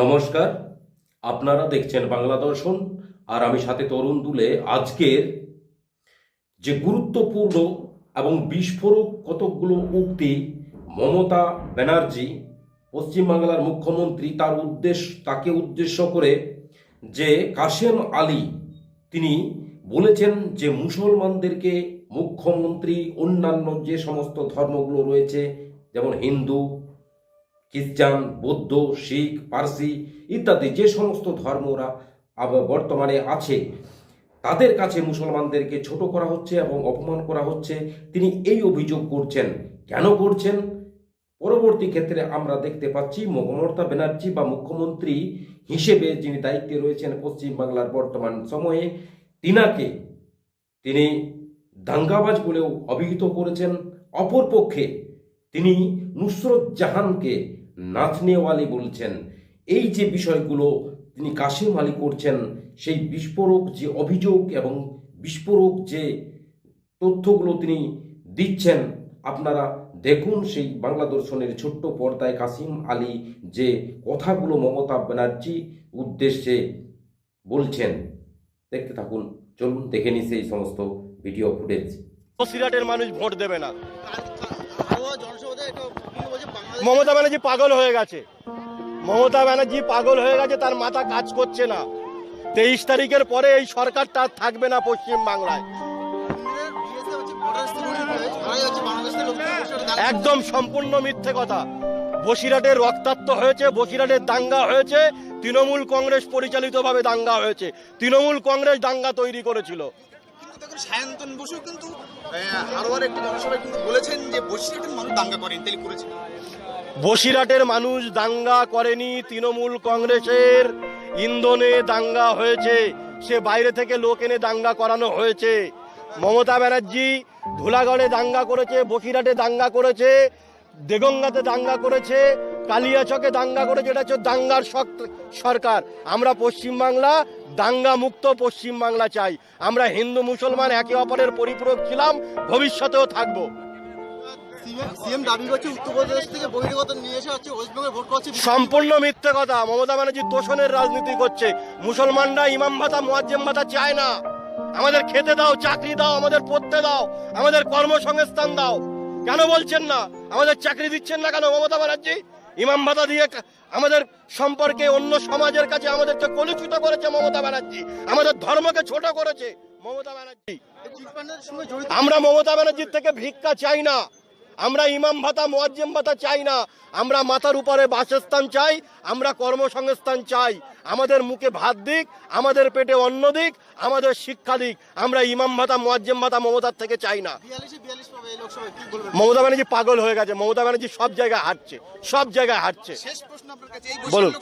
নমস্কার, আপনারা দেখছেন বাংলা দর্শন, আর আমি সাথে তরুণ দুলে আজকের যে গুরুত্বপূর্ণ এবং বিস্ফোরক কতকগুলো উক্তি, মমতা ব্যানার্জি, পশ্চিমবাংলার মুখ্যমন্ত্রী, তার উদ্দেশ্য, তাকে উদ্দেশ্য করে যে কাশেম আলী, তিনি বলেছেন যে মুসলমানদেরকে মুখ্যমন্ত্রী, অন্যান্য যে সমস্ত ধর্মগুলো রয়েছে, যেমন হিন্দু খ্রিস্টান, বৌদ্ধ, শিখ, পার্সি ইত্যাদি যে সমস্ত ধর্মরা বর্তমানে আছে, তাদের কাছে মুসলমানদেরকে ছোট করা হচ্ছে এবং অপমান করা হচ্ছে। তিনি এই অভিযোগ করছেন। কেন করছেন? পরবর্তী ক্ষেত্রে আমরা দেখতে পাচ্ছি মমতা ব্যানার্জি বা মুখ্যমন্ত্রী হিসেবে যিনি দায়িত্বে রয়েছেন পশ্চিমবাংলার বর্তমান সময়ে, তিনাকে তিনি দাঙ্গাবাজ বলেও অভিহিত করেছেন। অপরপক্ষে তিনি নুসরত জাহানকে নাচনেওয়ালি বলছেন এই যে বিষয়গুলো তিনি কাশিম আলী করছেন সেই বিস্ফোরক যে অভিযোগ এবং বিস্ফোরক যে তথ্যগুলো তিনি দিচ্ছেন আপনারা দেখুন সেই বাংলা দর্শনের ছোট্ট পর্দায় কাসিম আলী যে কথাগুলো মমতা ব্যানার্জি উদ্দেশ্যে বলছেন। দেখতে থাকুন চলুন দেখে নিই সেই সমস্ত ভিডিও ফুটেজ। সিরাটের মানুষ ভোট দেবে না। জনসভাতে একটা কিন্তু বলছে বাংলাদেশ মমতা ব্যানার্জি পাগল হয়ে গেছে। মমতা ব্যানার্জি পাগল হয়ে গেছে, তার মাথা কাজ করছে না। তেইশ তারিখের পরে এই সরকারটা থাকবে না পশ্চিম বাংলায় একদম সম্পূর্ণ মিথ্যে কথা। বসিরহাটের রক্তাক্ত হয়েছে বসিরহাটের দাঙ্গা হয়েছে, তৃণমূল কংগ্রেস পরিচালিতভাবে দাঙ্গা হয়েছে। তৃণমূল কংগ্রেস দাঙ্গা তৈরি করেছিল। সায়ন্তন বসু কিন্তু একটি জনসভায় কিন্তু বলেছেন যে বসিরহাটের মানুষ দাঙ্গা করেন তাই করেছেন। বসিরহাটের মানুষ দাঙ্গা করেনি, তৃণমূল কংগ্রেসের ইন্ধনে দাঙ্গা হয়েছে, সে বাইরে থেকে লোক এনে দাঙ্গা করানো হয়েছে। মমতা ব্যানার্জি ধুলাগড়ে দাঙ্গা করেছে, বসিরহাটে দাঙ্গা করেছে দেগঙ্গাতে দাঙ্গা করেছে কালিয়াচকে দাঙ্গা করেছে এটা হচ্ছে দাঙ্গার সরকার। আমরা পশ্চিমবাংলা দাঙ্গা মুক্ত পশ্চিমবাংলা চাই। আমরা হিন্দু মুসলমান একে অপরের পরিপূরক ছিলাম ভবিষ্যতেও থাকব। সিএম দাবি করছে উত্তরপ্রদেশ থেকে বহিরাগত নিয়ে এসে হচ্ছে ওয়েস্ট ভোট করছে সম্পূর্ণ মিথ্যে কথা। মমতা ব্যানার্জি তোষণের রাজনীতি করছে। মুসলমানরা ইমাম ভাতা মোয়াজ্জেম ভাতা চায় না। আমাদের খেতে দাও চাকরি দাও আমাদের পড়তে দাও আমাদের কর্মসংস্থান দাও। কেন বলছেন না? আমাদের চাকরি দিচ্ছেন না কেন মমতা ব্যানার্জি? ইমাম ভাতা দিয়ে আমাদের সম্পর্কে অন্য সমাজের কাছে আমাদেরকে কলুষিত করেছে মমতা ব্যানার্জি। আমাদের ধর্মকে ছোট করেছে মমতা ব্যানার্জি। আমরা মমতা ব্যানার্জির থেকে ভিক্ষা চাই না। আমরা ইমাম ভাতা মোয়াজ্জেম ভাতা চাই না। আমরা মাথার উপরে বাসস্থান চাই আমরা কর্মসংস্থান চাই। আমাদের মুখে ভাত দিক আমাদের পেটে অন্ন দিক আমাদের শিক্ষা দিক। আমরা ইমাম ভাতা মোয়াজ্জেম ভাতা মমতার থেকে চাই না। মমতা ব্যানার্জি পাগল হয়ে গেছে। মমতা ব্যানার্জি সব জায়গায় হাঁটছে সব জায়গায় হাঁটছে। বলুন।